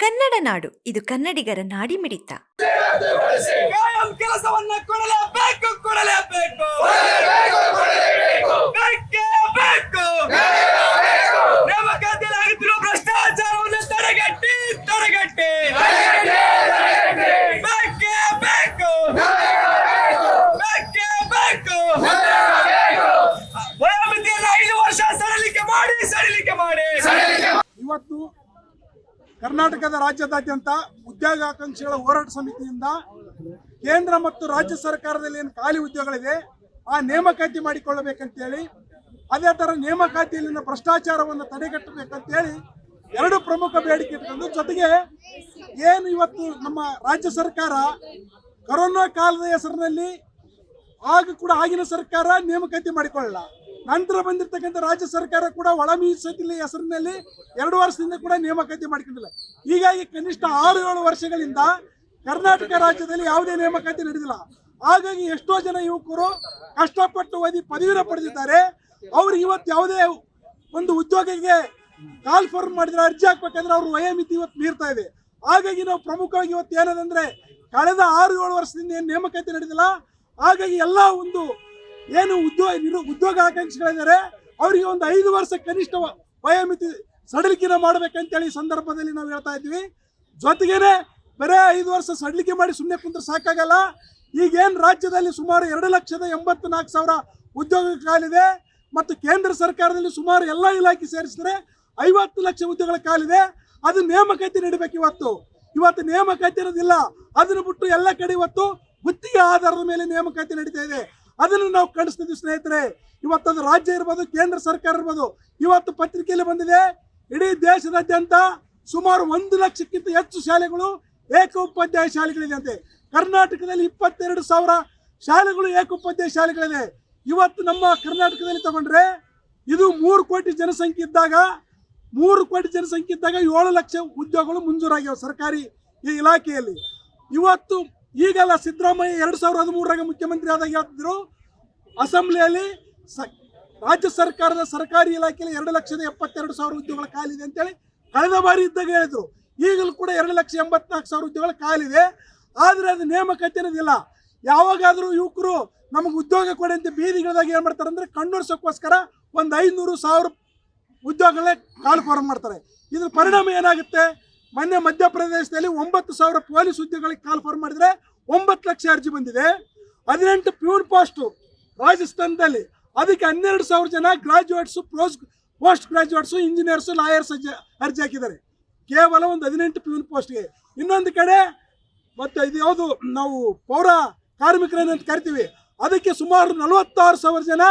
ಕನ್ನಡ ನಾಡು ಇದು ಕನ್ನಡಿಗರ ನಾಡಿ ಮಿಡಿತ ಕೆಲಸವನ್ನ ಕೊಡಲೇಬೇಕು ಕೊಡಲೇಬೇಕು ಭ್ರಷ್ಟಾಚಾರವನ್ನು ತಡೆಗಟ್ಟಿ ತಡೆಗಟ್ಟಿ. ಬೇಕೇ ಬೇಕು. ಬೇಕೇ ಬೇಕು. ವಯೋಮಿತಿಯನ್ನು ಐದು ವರ್ಷ ಸಡಿಲಿಕೆ ಮಾಡಿ ಸಡಿಲಿಕೆ ಮಾಡಿ. ಇವತ್ತು ಕರ್ನಾಟಕದ ರಾಜ್ಯದಾದ್ಯಂತ ಉದ್ಯೋಗಾಕಾಂಕ್ಷಿಗಳ ಹೋರಾಟ ಸಮಿತಿಯಿಂದ ಕೇಂದ್ರ ಮತ್ತು ರಾಜ್ಯ ಸರ್ಕಾರದಲ್ಲಿ ಏನು ಖಾಲಿ ಉದ್ಯೋಗಗಳಿದೆ, ಆ ನೇಮಕಾತಿ ಮಾಡಿಕೊಳ್ಳಬೇಕಂತೇಳಿ, ಅದೇ ಥರ ನೇಮಕಾತಿಯಲ್ಲಿನ ಭ್ರಷ್ಟಾಚಾರವನ್ನು ತಡೆಗಟ್ಟಬೇಕಂತೇಳಿ ಎರಡು ಪ್ರಮುಖ ಬೇಡಿಕೆ ಇಟ್ಕೊಂಡು, ಜೊತೆಗೆ ಏನು ಇವತ್ತು ನಮ್ಮ ರಾಜ್ಯ ಸರ್ಕಾರ ಕೊರೋನಾ ಕಾಲದ ಹೆಸರಿನಲ್ಲಿ ಆಗ ಕೂಡ ಆಗಿನ ಸರ್ಕಾರ ನೇಮಕಾತಿ ಮಾಡಿಕೊಳ್ಳಲ್ಲ. ನಂತರ ಬಂದಿರತಕ್ಕಂಥ ರಾಜ್ಯ ಸರ್ಕಾರ ಕೂಡ ಒಳ ಮೀಸಲಿನ ಹೆಸರಿನಲ್ಲಿ. ಎರಡು ವರ್ಷದಿಂದ ಕೂಡ ನೇಮಕಾತಿ ಮಾಡಿಕೊಂಡಿಲ್ಲ. ಹೀಗಾಗಿ ಕನಿಷ್ಠ ಆರು, ಏಳು ವರ್ಷಗಳಿಂದ ಕರ್ನಾಟಕ ರಾಜ್ಯದಲ್ಲಿ ಯಾವುದೇ ನೇಮಕಾತಿ ನಡೆದಿಲ್ಲ. ಹಾಗಾಗಿ ಎಷ್ಟೋ ಜನ ಯುವಕರು ಕಷ್ಟಪಟ್ಟು ಓದಿ ಪದವಿನ ಪಡೆದಿದ್ದಾರೆ. ಅವ್ರಿಗೆ ಇವತ್ತು ಯಾವುದೇ ಒಂದು ಉದ್ಯೋಗಕ್ಕೆ ಕಾಲ್ ಫಾರ್ಮ್ ಮಾಡಿದ್ರೆ, ಅರ್ಜಿ ಹಾಕ್ಬೇಕಂದ್ರೆ ಅವ್ರ ವಯೋಮಿತಿ ಇವತ್ತು ಮೀರ್ತಾ ಇದೆ. ಹಾಗಾಗಿ ನಾವು ಪ್ರಮುಖವಾಗಿ ಇವತ್ತು ಏನದಂದ್ರೆ, ಕಳೆದ ಆರು, ಏಳು ವರ್ಷದಿಂದ ಏನು ನೇಮಕಾತಿ ನಡೆದಿಲ್ಲ. ಹಾಗಾಗಿ ಎಲ್ಲ ಒಂದು ಏನು ಉದ್ಯೋಗ ನಿರು ಉದ್ಯೋಗ ಆಕಾಂಕ್ಷಿಗಳಿದ್ದಾರೆ, ಅವರಿಗೆ ಒಂದು ಐದು ವರ್ಷ ಕನಿಷ್ಠ ವಯೋಮಿತಿ ಸಡಿಲಿಕೆನ ಮಾಡ್ಬೇಕಂತೇಳಿ ಈ ಸಂದರ್ಭದಲ್ಲಿ ನಾವು ಹೇಳ್ತಾ ಇದ್ವಿ ಜೊತೆಗೇನೆ ಬರೇ ಐದು ವರ್ಷ ಸಡಿಲಿಕೆ ಮಾಡಿ ಸುಮ್ಮನೆ ಕುಂತ್ರೆ ಸಾಕಾಗಲ್ಲ. ಈಗೇನು ರಾಜ್ಯದಲ್ಲಿ ಸುಮಾರು ಎರಡು ಲಕ್ಷದ ಎಂಬತ್ತು ನಾಲ್ಕು ಸಾವಿರ ಉದ್ಯೋಗ ಕಾಲಿದೆ ಮತ್ತು ಕೇಂದ್ರ ಸರ್ಕಾರದಲ್ಲಿ ಸುಮಾರು ಎಲ್ಲ ಇಲಾಖೆ ಸೇರಿಸಿದ್ರೆ ಐವತ್ತು ಲಕ್ಷ ಉದ್ಯೋಗಗಳ ಕಾಲಿದೆ. ಅದು ನೇಮಕಾತಿ ನೀಡಬೇಕು ಇವತ್ತು. ಇವತ್ತು ನೇಮಕಾತಿ ಇರೋದಿಲ್ಲ. ಅದನ್ನು ಬಿಟ್ಟು ಎಲ್ಲ ಕಡೆ ಇವತ್ತು ಗುತ್ತಿಗೆ ಆಧಾರದ ಮೇಲೆ ನೇಮಕಾತಿ ನಡೀತಾ ಇದೆ. ಅದನ್ನು ನಾವು ಖಂಡಿಸ್ತಿದ್ವಿ, ಸ್ನೇಹಿತರೆ. ಇವತ್ತು ಅದು ರಾಜ್ಯ ಇರ್ಬೋದು, ಕೇಂದ್ರ ಸರ್ಕಾರ ಇರ್ಬೋದು, ಇವತ್ತು ಪತ್ರಿಕೆಯಲ್ಲಿ ಬಂದಿದೆ, ಇಡೀ ದೇಶದಾದ್ಯಂತ ಸುಮಾರು ಒಂದು ಲಕ್ಷಕ್ಕಿಂತ ಹೆಚ್ಚು ಶಾಲೆಗಳು ಏಕೋಪಾಧ್ಯಾಯ ಶಾಲೆಗಳಿದೆ ಅಂತೆ. ಕರ್ನಾಟಕದಲ್ಲಿ ಇಪ್ಪತ್ತೆರಡು ಸಾವಿರ ಶಾಲೆಗಳು ಏಕೋಪಾಧ್ಯಾಯ ಶಾಲೆಗಳಿದೆ ಇವತ್ತು ನಮ್ಮ ಕರ್ನಾಟಕದಲ್ಲಿ ತಗೊಂಡ್ರೆ ಇದು ಮೂರು ಕೋಟಿ ಜನಸಂಖ್ಯೆ ಇದ್ದಾಗ, ಮೂರು ಕೋಟಿ ಜನಸಂಖ್ಯೆ ಇದ್ದಾಗ ಏಳು ಲಕ್ಷ ಉದ್ಯೋಗಗಳು ಮಂಜೂರಾಗಿವೆ ಸರ್ಕಾರಿ ಈ ಇಲಾಖೆಯಲ್ಲಿ. ಇವತ್ತು ಈಗಲ್ಲ ಸಿದ್ದರಾಮಯ್ಯ ಎರಡು ಸಾವಿರದ ಹದಿಮೂರರಾಗ ಮುಖ್ಯಮಂತ್ರಿ ಆದಾಗ ಹೇಳ್ತಿದ್ರು, ಅಸೆಂಬ್ಲಿಯಲ್ಲಿ ಸ, ರಾಜ್ಯ ಸರ್ಕಾರದ ಸರ್ಕಾರಿ ಇಲಾಖೆಯಲ್ಲಿ ಎರಡು ಲಕ್ಷದ ಎಪ್ಪತ್ತೆರಡು ಸಾವಿರ ಉದ್ಯೋಗಗಳ ಕಾಲಿದೆ ಅಂತೇಳಿ ಕಳೆದ ಬಾರಿ ಇದ್ದಾಗ ಹೇಳಿದ್ರು. ಈಗಲೂ ಕೂಡ ಎರಡು ಲಕ್ಷ ಎಂಬತ್ನಾಲ್ಕು ಸಾವಿರ ಉದ್ಯೋಗಗಳ ಖಾಲಿದೆ. ಆದರೆ ಅದು ನೇಮಕಾತಿ ಇರೋದಿಲ್ಲ ಯಾವಾಗಾದರೂ ಯುವಕರು ನಮಗೆ ಉದ್ಯೋಗ ಕೊಡಿ ಅಂತ ಬೀದಿಗಳದಾಗ ಏನು ಮಾಡ್ತಾರೆ ಅಂದರೆ ಕಣ್ಣೊರ್ಸೋಕ್ಕೋಸ್ಕರ ಒಂದು ಐನೂರು ಸಾವಿರ ಉದ್ಯೋಗಗಳೇ ಕಾಲು ಮಾಡ್ತಾರೆ. ಇದ್ರ ಪರಿಣಾಮ ಏನಾಗುತ್ತೆ? ಮೊನ್ನೆ ಮಧ್ಯಪ್ರದೇಶದಲ್ಲಿ ಒಂಬತ್ತು ಸಾವಿರ ಪೊಲೀಸ್ ಹುದ್ದೆಗಳಿಗೆ ಕಾಲ್ ಫಾರ್ ಮಾಡಿದರೆ ಒಂಬತ್ತು ಲಕ್ಷ ಅರ್ಜಿ ಬಂದಿದೆ. ಹದಿನೆಂಟು ಪ್ಯೂನ್ ಪೋಸ್ಟು ರಾಜಸ್ಥಾನದಲ್ಲಿ. ಅದಕ್ಕೆ ಹನ್ನೆರಡು ಸಾವಿರ ಜನ ಗ್ರಾಜುಯೇಟ್ಸು ಪ್ರೋಸ್ ಪೋಸ್ಟ್ ಗ್ರಾಜುಯೇಟ್ಸು ಇಂಜಿನಿಯರ್ಸು, ಲಾಯರ್ಸ್ ಅರ್ಜಿ ಹಾಕಿದ್ದಾರೆ. ಕೇವಲ ಒಂದು ಹದಿನೆಂಟು ಪ್ಯೂನ್ ಪೋಸ್ಟ್ಗೆ. ಇನ್ನೊಂದು ಕಡೆ ಮತ್ತು ಇದು ಯಾವುದು, ನಾವು ಪೌರ ಕಾರ್ಮಿಕರನ್ನ ಕರಿತೀವಿ. ಅದಕ್ಕೆ ಸುಮಾರು ನಲವತ್ತಾರು ಸಾವಿರ ಜನ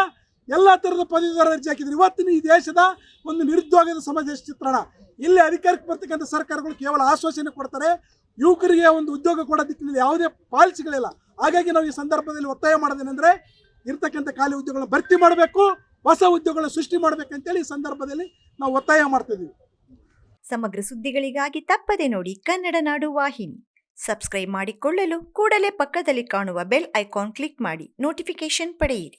ಎಲ್ಲ ಥರದ ಪದವೀಧರ ಅರ್ಜಿ ಹಾಕಿದ್ರು ಇವತ್ತಿನ ಈ ದೇಶದ ಒಂದು ನಿರುದ್ಯೋಗದ ಸಮಾಜ ಚಿತ್ರಣ. ಇಲ್ಲಿ ಅಧಿಕಾರಕ್ಕೆ ಬರ್ತಕ್ಕಂಥ ಸರ್ಕಾರಗಳು ಕೇವಲ ಆಶ್ವಾಸನೆ ಕೊಡ್ತಾರೆ, ಯುವಕರಿಗೆ ಒಂದು ಉದ್ಯೋಗ ಕೊಡೋ ದಿಕ್ಕಿನಲ್ಲಿ ಯಾವುದೇ ಪಾಲಿಸಿಗಳಿಲ್ಲ. ಹಾಗಾಗಿ ನಾವು ಈ ಸಂದರ್ಭದಲ್ಲಿ ಒತ್ತಾಯ ಮಾಡೋದೇನೆಂದರೆ, ಇರ್ತಕ್ಕಂಥ ಖಾಲಿ ಉದ್ಯೋಗಗಳನ್ನ ಭರ್ತಿ ಮಾಡಬೇಕು, ಹೊಸ ಉದ್ಯೋಗಗಳನ್ನು ಸೃಷ್ಟಿ ಮಾಡಬೇಕಂತೇಳಿ ಈ ಸಂದರ್ಭದಲ್ಲಿ ನಾವು ಒತ್ತಾಯ ಮಾಡ್ತಿದ್ದೀವಿ. ಸಮಗ್ರ ಸುದ್ದಿಗಳಿಗಾಗಿ ತಪ್ಪದೆ ನೋಡಿ ಕನ್ನಡ ನಾಡು ವಾಹಿನಿ. ಸಬ್ಸ್ಕ್ರೈಬ್ ಮಾಡಿಕೊಳ್ಳಲು ಕೂಡಲೇ ಪಕ್ಕದಲ್ಲಿ ಕಾಣುವ ಬೆಲ್ ಐಕಾನ್ ಕ್ಲಿಕ್ ಮಾಡಿ ನೋಟಿಫಿಕೇಶನ್ ಪಡೆಯಿರಿ.